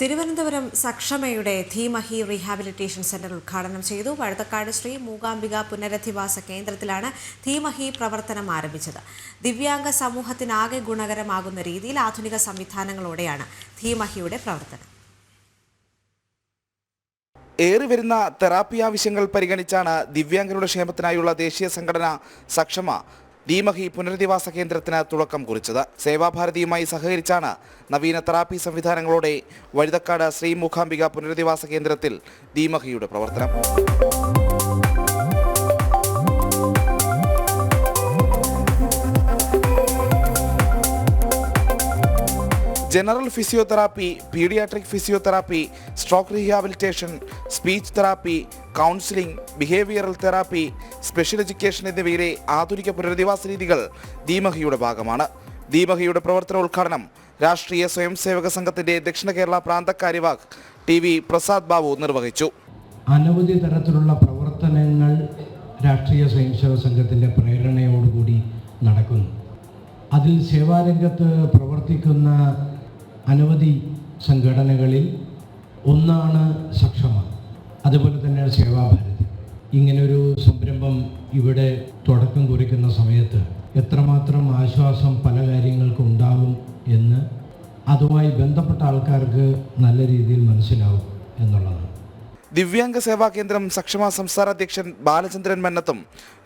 തിരുവനന്തപുരം സക്ഷമയുടെ Dheemahi rehabilitation centre ഉദ്ഘാടനം ചെയ്തു. വഴുതക്കാട് ശ്രീ മൂകാംബിക പുനരധിവാസ കേന്ദ്രത്തിലാണ് ധീമഹി പ്രവർത്തനം ആരംഭിച്ചത്. ദിവ്യാംഗ സമൂഹത്തിനാകെ ഗുണകരമാകുന്ന രീതിയിൽ ആധുനിക സംവിധാനങ്ങളോടെയാണ് ധീമഹിയുടെ പ്രവർത്തനം. ഏറിവരുന്ന തെറാപ്പി ആവശ്യങ്ങൾ പരിഗണിച്ചാണ് ദിവ്യാംഗരുടെ ക്ഷേമത്തിനായുള്ള ദേശീയ സംഘടന സക്ഷമ ദീമഹി പുനരധിവാസ കേന്ദ്രത്തിന് തുടക്കം കുറിച്ചത്. സേവാഭാരതിയുമായി സഹകരിച്ചാണ് നവീന തെറാപ്പി സംവിധാനങ്ങളോടെ വഴുതക്കാട് ശ്രീ മൂകാംബിക പുനരധിവാസ കേന്ദ്രത്തിൽ ദീമഹിയുടെ പ്രവർത്തനം. General physiotherapy paediatric physiotherapy stroke rehabilitation speech therapy counselling behavioural therapy special education എന്നിവയിലെ ആധുനിക പുനരധിവാസ രീതികൾ ദീമഹിയുടെ ഭാഗമാണ്. ദീമഹിയുടെ പ്രവർത്തന ഉദ്ഘാടനം രാഷ്ട്രീയ സ്വയം സേവക സംഘത്തിന്റെ ദക്ഷിണ കേരള പ്രാന്ത കാര്യവാഹ് ടി വി പ്രസാദ് ബാബു നിർവഹിച്ചു. അനവധി തരത്തിലുള്ള പ്രവർത്തനങ്ങൾ രാഷ്ട്രീയ സ്വയംസേവക സംഘത്തിന്റെ പ്രേരണയോടുകൂടി നടക്കുന്നു. അതിൽ സേവാരംഗത്ത് പ്രവർത്തിക്കുന്ന അനവധി സംഘടനകളിൽ ഒന്നാണ് സക്ഷമ അതുപോലെ തന്നെ സേവാഭാരതി ഇങ്ങനൊരു സംരംഭം ഇവിടെ തുടക്കം കുറിക്കുന്ന സമയത്ത് എത്രമാത്രം ആശ്വാസം പല കാര്യങ്ങൾക്കും ഉണ്ടാകും എന്ന് അതുമായി ബന്ധപ്പെട്ട ആൾക്കാർക്ക് നല്ല രീതിയിൽ മനസ്സിലാവും എന്നുള്ളതാണ്. ദിവ്യാംഗ സേവാ കേന്ദ്രം സക്ഷമ സംസ്ഥാന അധ്യക്ഷൻ ബാലചന്ദ്രൻ മന്നത്തും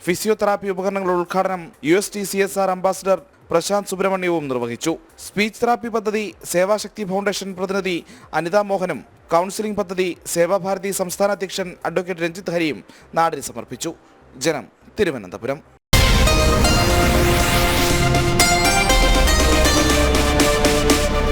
ഫിസിയോതെറാപ്പി ഉപകരണങ്ങളുടെ ഉദ്ഘാടനം U S T C S R ambassador Prashanth സുബ്രഹ്മണ്യവും നിർവഹിച്ചു. സ്പീച്ച് തെറാപ്പി പദ്ധതി സേവാശക്തി ഫൗണ്ടേഷൻ പ്രതിനിധി അനിതാ മോഹനും കൗൺസിലിംഗ് പദ്ധതി സേവാഭാരതി സംസ്ഥാന അധ്യക്ഷൻ അഡ്വക്കേറ്റ് രഞ്ജിത് ഹരിയും നാടിന് സമർപ്പിച്ചു. ജനം തിരുവനന്തപുരം.